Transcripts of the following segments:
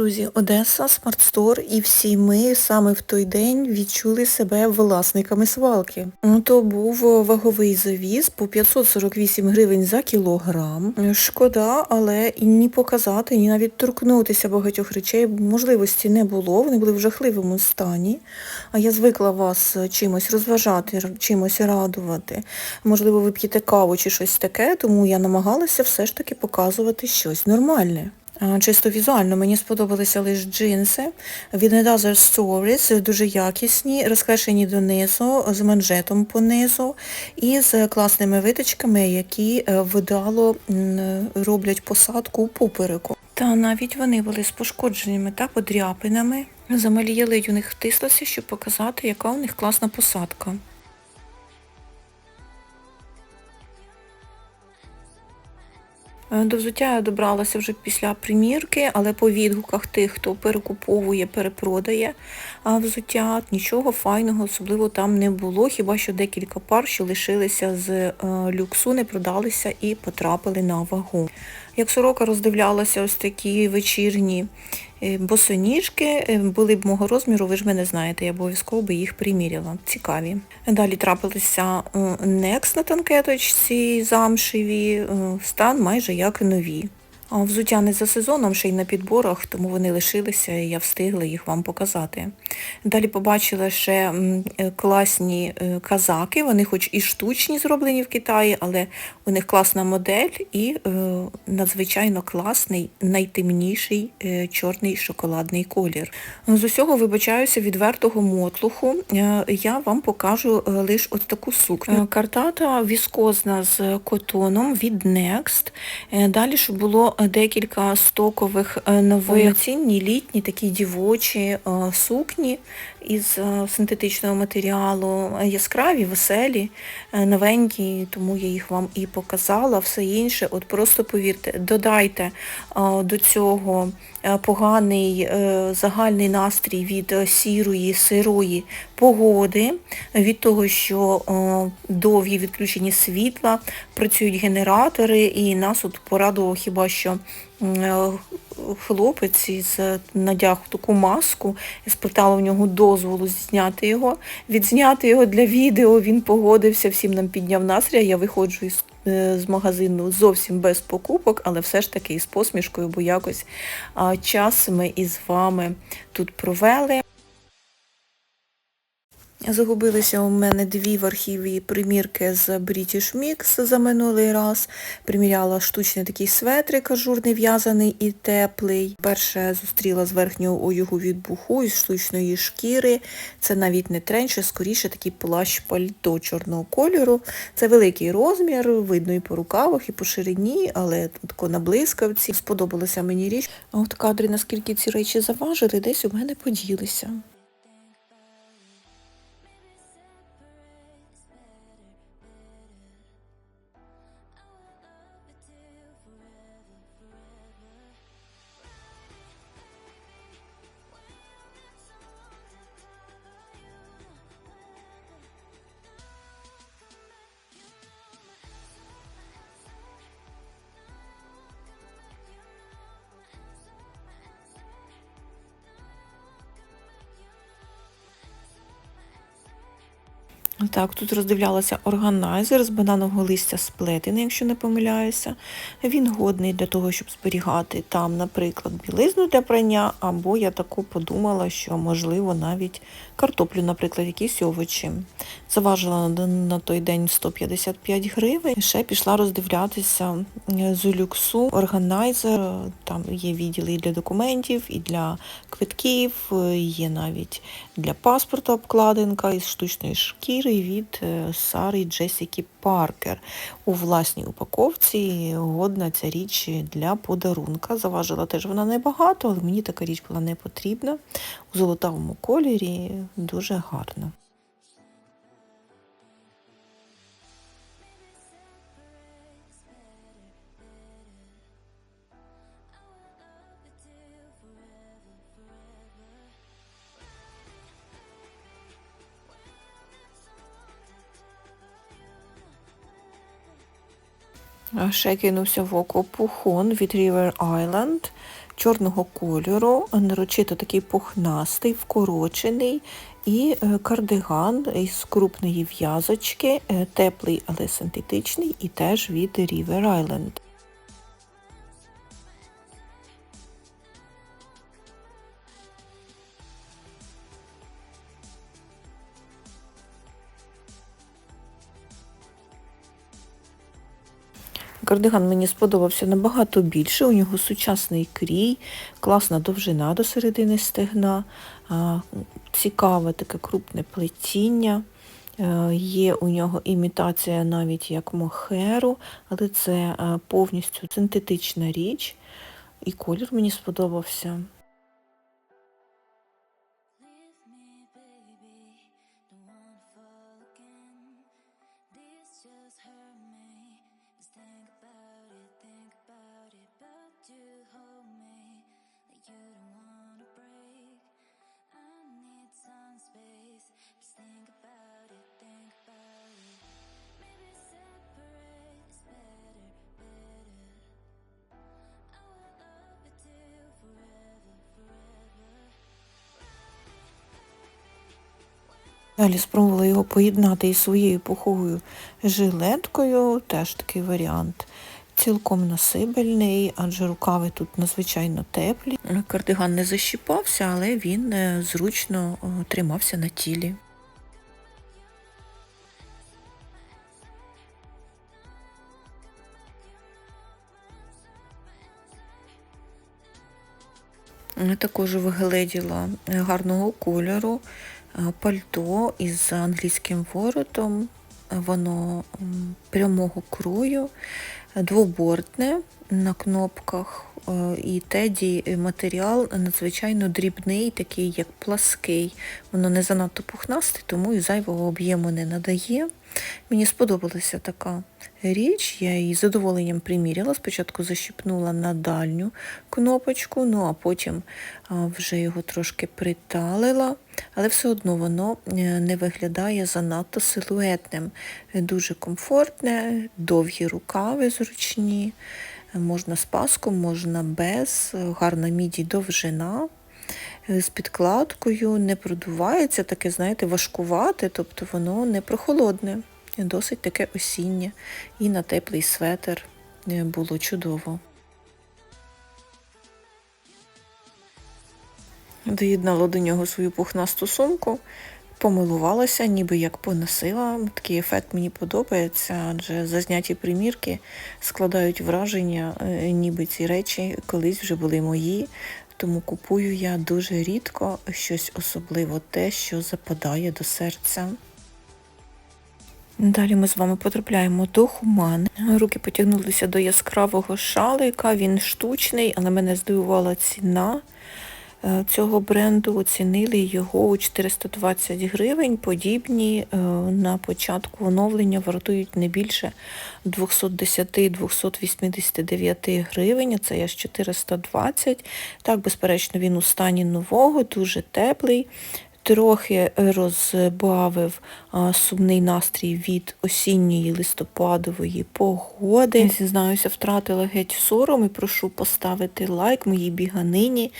Друзі, Одеса, Смартстор і всі ми саме в той день відчули себе власниками свалки. Ну, То був ваговий завіз по 548 гривень за кілограм. Шкода, але ні показати, ні навіть торкнутися багатьох речей можливості не було, вони були в жахливому стані. А я звикла вас чимось розважати, чимось радувати. Можливо, ви п'єте каву чи щось таке, тому я намагалася все ж таки показувати щось нормальне. Чисто візуально мені сподобалися лише джинси від Another Stories, дуже якісні, розкрашені донизу, з манжетом понизу і з класними виточками, які е, вдало роблять посадку попереку. Та навіть вони були з пошкодженнями та подряпинами. Замалі ялить у них втислася, щоб показати, яка у них класна посадка. До взуття я добралася вже після примірки, але по відгуках тих, хто перекуповує, перепродає взуття, нічого файного особливо там не було, хіба що декілька пар, що лишилися з е, люксу, не продалися і потрапили на вагу. Як сорока роздивлялася ось такі вечірні е, босоніжки, е, були б мого розміру, ви ж мене знаєте, я обов'язково би їх приміряла. Цікаві. Далі трапилися некс Next на танкеточці замшеві, е, стан майже як нові. Взуття не за сезоном, ще й на підборах, тому вони лишилися і я встигла їх вам показати. Далі побачила ще е, класні е, казаки, вони хоч і штучні зроблені в Китаї, але у них класна модель і е, надзвичайно класний, найтемніший чорний шоколадний колір. З усього вибачаюся відвертого мотлуху. Я вам покажу лише ось таку сукню. Картата віскозна з котоном від Next. Далі ж було декілька стокових е, нових. Цінні літні такі дівочі е, сукні із е, синтетичного матеріалу, е, яскраві, веселі, е, новенькі, тому я їх вам і показала. Все інше, от просто повірте, додайте до цього поганий загальний настрій від сірої, сирої погоди, від того, що довгі відключені світла, працюють генератори, і нас от порадував хіба що хлопець із надяг таку маску, і спитала в нього дозволу зняти його. Відзняти його для відео він погодився, всім нам підняв настрій. Я виходжу із е, з магазину зовсім без покупок, але все ж таки із посмішкою, бо якось час ми із вами тут провели. Загубилися у мене дві в архіві примірки з British Mix за минулий раз. Приміряла штучний такий светрик, ажурний в'язаний і теплий. Перше зустріла з верхнього одягу від буху із штучної шкіри. Це навіть не тренч, а скоріше такий плащ пальто чорного кольору. Це великий розмір, видно і по рукавах, і по ширині, але тако на блискавці. Сподобалася мені річ. А от кадри, наскільки ці речі заважили, десь у мене поділися. Так, тут роздивлялася органайзер з бананового листя сплетений, якщо не помиляюся. Він годний для того, щоб зберігати там, наприклад, білизну для прання, або я таку подумала, що можливо навіть картоплю, наприклад, якісь овочі. Заважила на, той день 155 гривень. Ще пішла роздивлятися е, з люксу органайзер. Там є відділи і для документів, і для квитків, е, є навіть для паспорта обкладинка із штучної шкіри від Сари Джесіки Паркер. У власній упаковці годна ця річ для подарунка. Заважила теж вона небагато, але мені така річ була не потрібна. У золотавому кольорі дуже гарна. Ще кинувся в око пухон від River Island. чорного кольору, нарочито такий пухнастий, вкорочений, і е, кардиган із крупної в'язочки, е, теплий, але синтетичний, і теж від River Island. Кардиган мені сподобався набагато більше. У нього сучасний крій, класна довжина до середини стегна, цікаве таке крупне плетіння. Е, Є у нього імітація навіть як мохеру, але це е, повністю синтетична річ, і колір мені сподобався. Just hurt me. Think about it, think about it, but you hold me like you don't wanna break. I need some space. Just think about Далі спробувала його поєднати із своєю пуховою жилеткою, теж такий варіант. Цілком насибельний, адже рукави тут надзвичайно теплі. Кардиган не защіпався, але він е, зручно е, тримався на тілі. Також вигледіла гарного кольору е, пальто із англійським воротом. Воно прямого крою, двобортне на кнопках, е, і теді матеріал надзвичайно дрібний, такий як плаский. Воно не занадто пухнастий, тому і зайвого об'єму не надає. Мені сподобалася така річ, я її з задоволенням приміряла. Спочатку защіпнула на дальню кнопочку, ну а потім вже його трошки приталила, але все одно воно е, не виглядає занадто силуетним. Дуже комфортне, довгі рукави зручні, можна з паском, можна без, гарна міді довжина. Е, З підкладкою не продувається, таке, знаєте, важкувате, тобто воно не прохолодне, досить таке осіннє. І на теплий светр е, було чудово. Доєднала до нього свою пухнасту сумку, помилувалася, ніби як поносила. Такий ефект мені подобається, адже зазняті примірки складають враження, е, ніби ці речі колись вже були мої. Тому купую я дуже рідко щось особливо те, що западає до серця. Далі ми з вами потрапляємо до хумани. Руки потягнулися до яскравого шалика, він штучний, але мене здивувала ціна цього бренду. Оцінили його у 420 гривень. Подібні е, на початку оновлення вартують не більше 210-289 гривень, це я ж 420. Так, безперечно, він у стані нового, дуже теплий. Трохи розбавив а, сумний настрій від осінньої листопадової погоди. Зізнаюся, втратила геть сором і прошу поставити лайк моїй біганині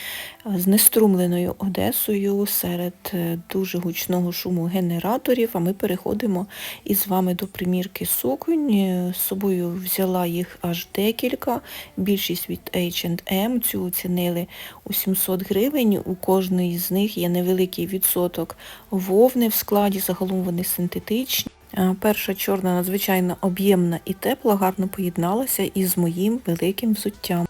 з неструмленою Одесою серед е, дуже гучного шуму генераторів. А ми переходимо із вами до примірки суконь. Е, З собою взяла їх аж декілька. Більшість від H&M, цю оцінили у 700 гривень. У кожної з них є невеликий відсоток вовни в складі, загалом вони синтетичні. Перша чорна надзвичайно об'ємна і тепла, гарно поєдналася із моїм великим взуттям.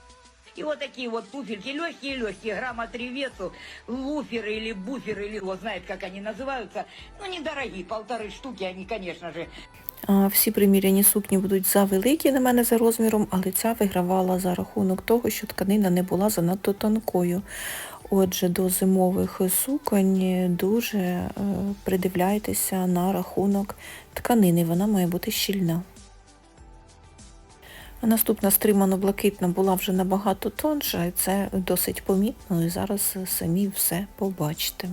И вот такие вот туфельки, легкие-легкие, грамма три весу, луферы или буферы, или его знает, как они называются. Ну, недорогие, полторы штуки они, конечно же. А, Всі приміряні сукні будуть завеликі на мене за розміром, але ця вигравала за рахунок того, що тканина не була занадто тонкою. Отже, до зимових суконь дуже е, придивляйтеся на рахунок тканини, вона має бути щільна. Наступна стримано-блакитна була вже набагато тонша, і це досить помітно, і зараз самі все побачите.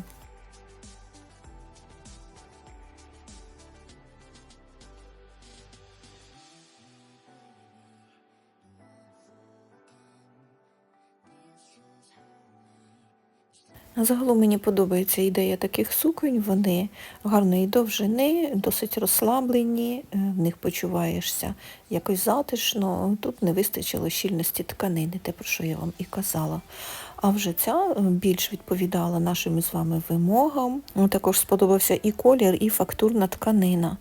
Загалом мені подобається ідея таких суконь. Вони гарної довжини, досить розслаблені, е, в них почуваєшся якось затишно. Тут не вистачило щільності тканини, те, про що я вам і казала. А вже ця е, більш відповідала нашим з вами вимогам. Також сподобався і колір, і фактурна тканина.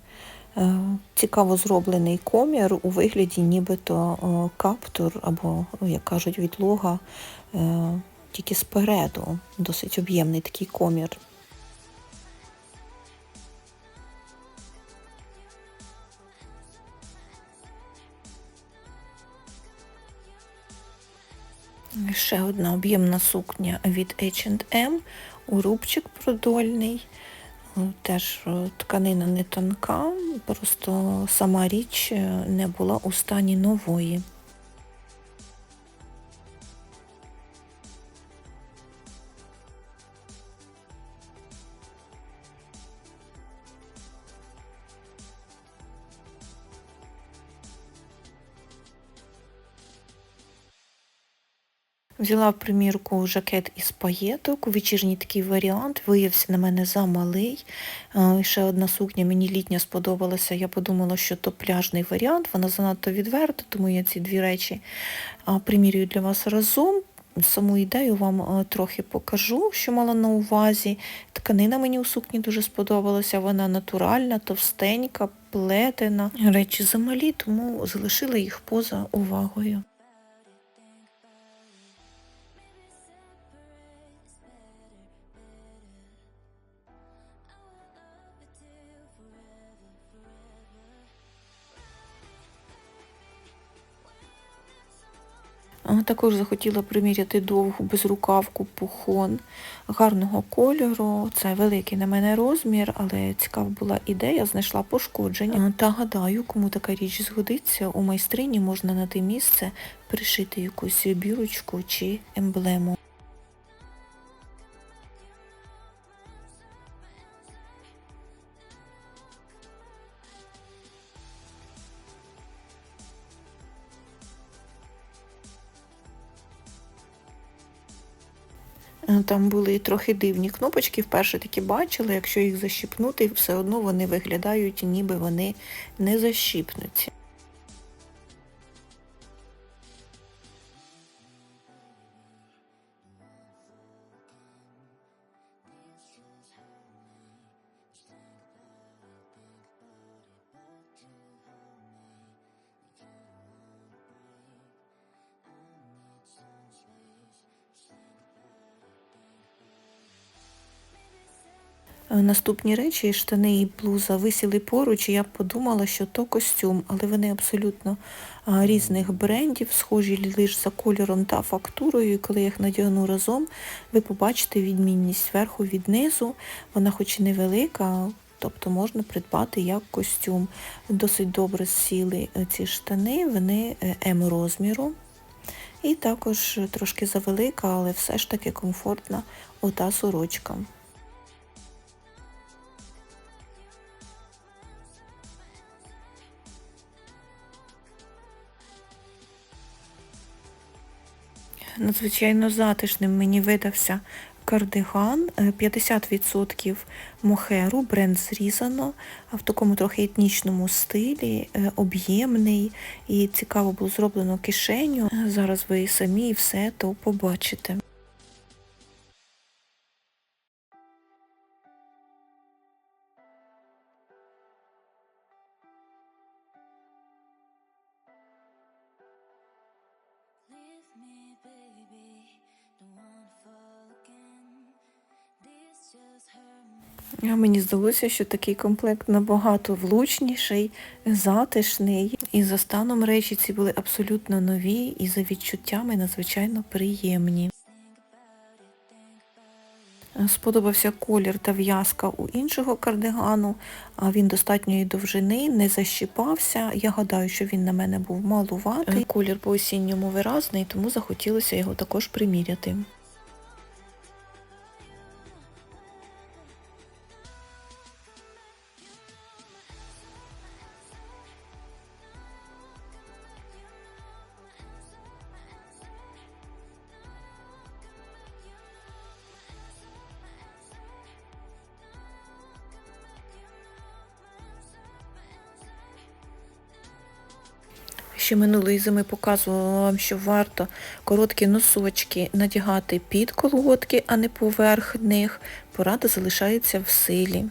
Е, Цікаво зроблений комір у вигляді нібито каптур або, як кажуть, відлога тільки спереду. Досить об'ємний такий комір. Ще одна об'ємна сукня від H&M, урубчик продольний. Теж тканина не тонка, просто сама річ е, не була у стані нової. Взяла в примірку жакет із паєток, вечірній такий варіант, виявився на мене замалий. Е, Ще одна сукня мені літня сподобалася. Я подумала, що то пляжний варіант, вона занадто відверта, тому я ці дві речі примірюю для вас разом. Саму ідею вам е, трохи покажу, що мала на увазі. Тканина мені у сукні дуже сподобалася, вона натуральна, товстенька, плетена. Речі замалі, тому залишила їх поза увагою. Також захотіла приміряти довгу безрукавку пухон гарного кольору. Це великий на мене розмір, але цікава була ідея, знайшла пошкодження. Та гадаю, кому така річ згодиться, у майстрині можна на те місце пришити якусь бірочку чи емблему. Там були трохи дивні кнопочки, вперше такі бачила, якщо їх защіпнути, все одно вони виглядають, ніби вони не защіпнуті. Наступні речі, штани і блуза висіли поруч, і я подумала, що то костюм, але вони абсолютно різних брендів, схожі лише за кольором та фактурою. І коли я їх надягну разом, ви побачите відмінність зверху від низу. Вона хоч і невелика, тобто можна придбати як костюм. Досить добре сіли е, ці штани, вони е, М розміру. І також трошки завелика, але все ж таки комфортна ота сорочка. Надзвичайно затишним мені видався кардиган, е, 50% мохеру, бренд зрізано, в такому трохи етнічному стилі, е, об'ємний і цікаво було зроблено кишеню. Е, Зараз ви самі все то побачите. Мені здалося, що такий комплект набагато влучніший, затишний. І за станом речі ці були абсолютно нові і за відчуттями надзвичайно приємні. Сподобався колір та в'язка у іншого кардигану, а він достатньої довжини, не защіпався. Я гадаю, що він на мене був малуватий. Колір по осінньому виразний, тому захотілося його також приміряти. Минулої зими показувала вам, що варто короткі носочки надягати під колготки, а не поверх них. Порада залишається в силі.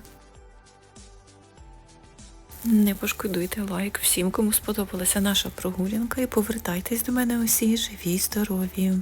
Не пошкодуйте лайк всім, кому сподобалася наша прогулянка і повертайтесь до мене усі живі здорові.